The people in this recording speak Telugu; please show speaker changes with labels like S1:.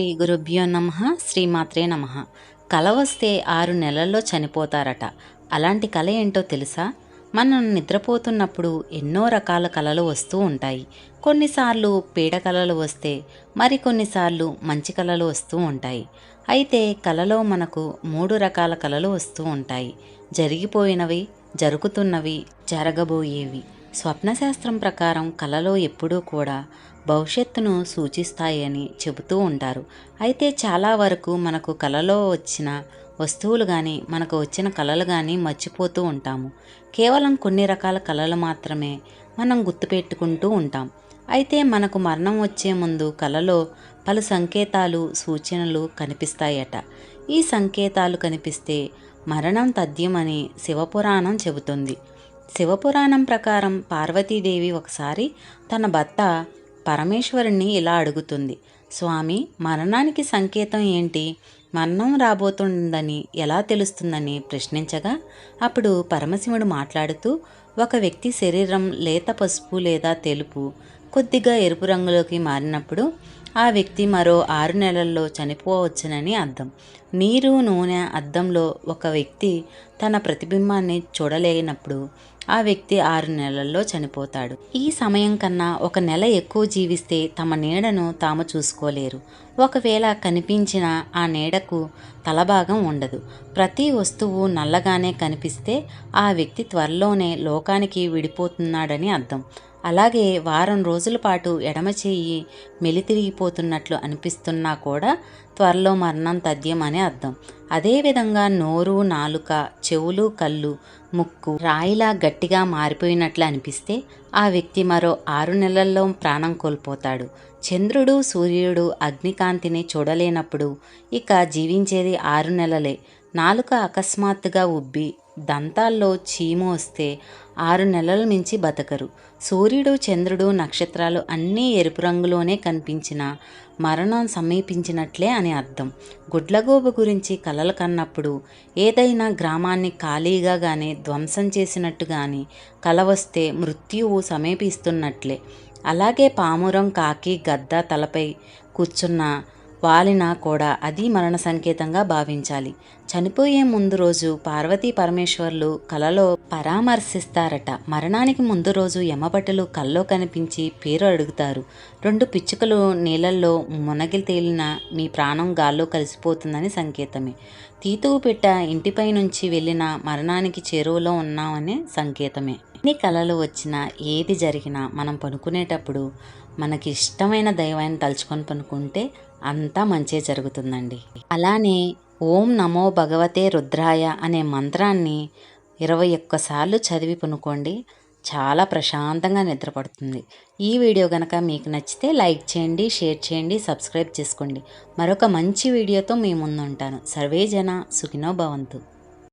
S1: శ్రీ గురుభ్యో నమ శ్రీమాత్రే నమ. కల వస్తే ఆరు నెలల్లో చనిపోతారట. అలాంటి కల ఏంటో తెలుసా? మనం నిద్రపోతున్నప్పుడు ఎన్నో రకాల కలలు వస్తూ ఉంటాయి. కొన్నిసార్లు పీడ కలలు వస్తే మరికొన్నిసార్లు మంచి కలలు వస్తూ ఉంటాయి. అయితే కలలో మనకు మూడు రకాల కలలు వస్తూ ఉంటాయి. జరిగిపోయినవి జరుగుతున్నవి జరగబోయేవి. స్వప్నశాస్త్రం ప్రకారం కలలో ఎప్పుడూ కూడా భవిష్యత్తును సూచిస్తాయని చెబుతూ ఉంటారు. అయితే చాలా వరకు మనకు కలలో వచ్చిన వస్తువులు కానీ మనకు వచ్చిన కళలు కానీ మర్చిపోతూ ఉంటాము. కేవలం కొన్ని రకాల కళలు మాత్రమే మనం గుర్తుపెట్టుకుంటూ ఉంటాం. అయితే మనకు మరణం వచ్చే ముందు కలలో పలు సంకేతాలు సూచనలు కనిపిస్తాయట. ఈ సంకేతాలు కనిపిస్తే మరణం తథ్యమని శివపురాణం చెబుతుంది. శివపురాణం ప్రకారం పార్వతీదేవి ఒకసారి తన భర్త పరమేశ్వరుణ్ణి ఇలా అడుగుతుంది. స్వామి మరణానికి సంకేతం ఏంటి? మరణం రాబోతుందని ఎలా తెలుస్తుందని ప్రశ్నించగా అప్పుడు పరమశివుడు మాట్లాడుతూ ఒక వ్యక్తి శరీరం లేత పసుపు లేదా తెలుపు కొద్దిగా ఎరుపు రంగులోకి మారినప్పుడు ఆ వ్యక్తి మరో ఆరు నెలల్లో చనిపోవచ్చునని అర్థం. నీరు నూనె అద్దంలో ఒక వ్యక్తి తన ప్రతిబింబాన్ని చూడలేనప్పుడు ఆ వ్యక్తి ఆరు నెలల్లో చనిపోతాడు. ఈ సమయం కన్నా ఒక నెల ఎక్కువ జీవిస్తే తమ నీడను తాము చూసుకోలేరు. ఒకవేళ కనిపించిన ఆ నీడకు తలభాగం ఉండదు. ప్రతి వస్తువు నల్లగానే కనిపిస్తే ఆ వ్యక్తి త్వరలోనే లోకానికి విడిపోతున్నాడని అర్థం. అలాగే వారం రోజుల పాటు ఎడమ చేయి మెలితిరిగిపోతున్నట్లు అనిపిస్తున్నా కూడా త్వరలో మరణం తథ్యం అని అర్థం అదేవిధంగా నోరు నాలుక చెవులు కళ్ళు ముక్కు రాయిలా గట్టిగా మారిపోయినట్లు అనిపిస్తే ఆ వ్యక్తి మరో ఆరు నెలల్లో ప్రాణం కోల్పోతాడు. చంద్రుడు సూర్యుడు అగ్నికాంతిని చూడలేనప్పుడు ఇక జీవించేది ఆరు నెలలే. నాలుక అకస్మాత్తుగా ఉబ్బి దంతాల్లో చీము వస్తే ఆరు నెలల మించి బతకరు. సూర్యుడు చంద్రుడు నక్షత్రాలు అన్నీ ఎరుపు రంగులోనే కనిపించిన మరణం సమీపించినట్లే అని అర్థం. గుడ్లగోబు గురించి కలలు కన్నప్పుడు ఏదైనా గ్రామాన్ని ఖాళీగా కానీ ధ్వంసం చేసినట్టు కానీ కల వస్తే మృత్యువు సమీపిస్తున్నట్లే. అలాగే పామురం కాకి గద్ద తలపై కూర్చున్న వాలినా కూడా అది మరణ సంకేతంగా భావించాలి. చనిపోయే ముందు రోజు పార్వతీ పరమేశ్వర్లు కలలో పరామర్శిస్తారట. మరణానికి ముందు రోజు యమభటులు కల్లో కనిపించి పేరు అడుగుతారు. రెండు పిచ్చుకలు నీళ్ళల్లో మునగి తేలిన మీ ప్రాణం గాల్లో కలిసిపోతుందని సంకేతమే. తీతువు పెట్ట ఇంటిపై నుంచి వెళ్ళిన మరణానికి చేరువలో ఉన్నామనే సంకేతమే. ఎన్ని కళలు వచ్చినా ఏది జరిగినా మనం పనుకునేటప్పుడు మనకి ఇష్టమైన దైవాన్ని తలుచుకొని పనుకుంటే అంతా మంచే జరుగుతుందండి. అలానే ఓం నమో భగవతే రుద్రాయ అనే మంత్రాన్ని ఇరవై ఒక్కసార్లు చదివి పనుకోండి చాలా ప్రశాంతంగా నిద్రపడుతుంది. ఈ వీడియో కనుక మీకు నచ్చితే లైక్ చేయండి షేర్ చేయండి సబ్స్క్రైబ్ చేసుకోండి. మరొక మంచి వీడియోతో మీ ముందు ఉంటాను సర్వేజన సుఖినో భవంతు.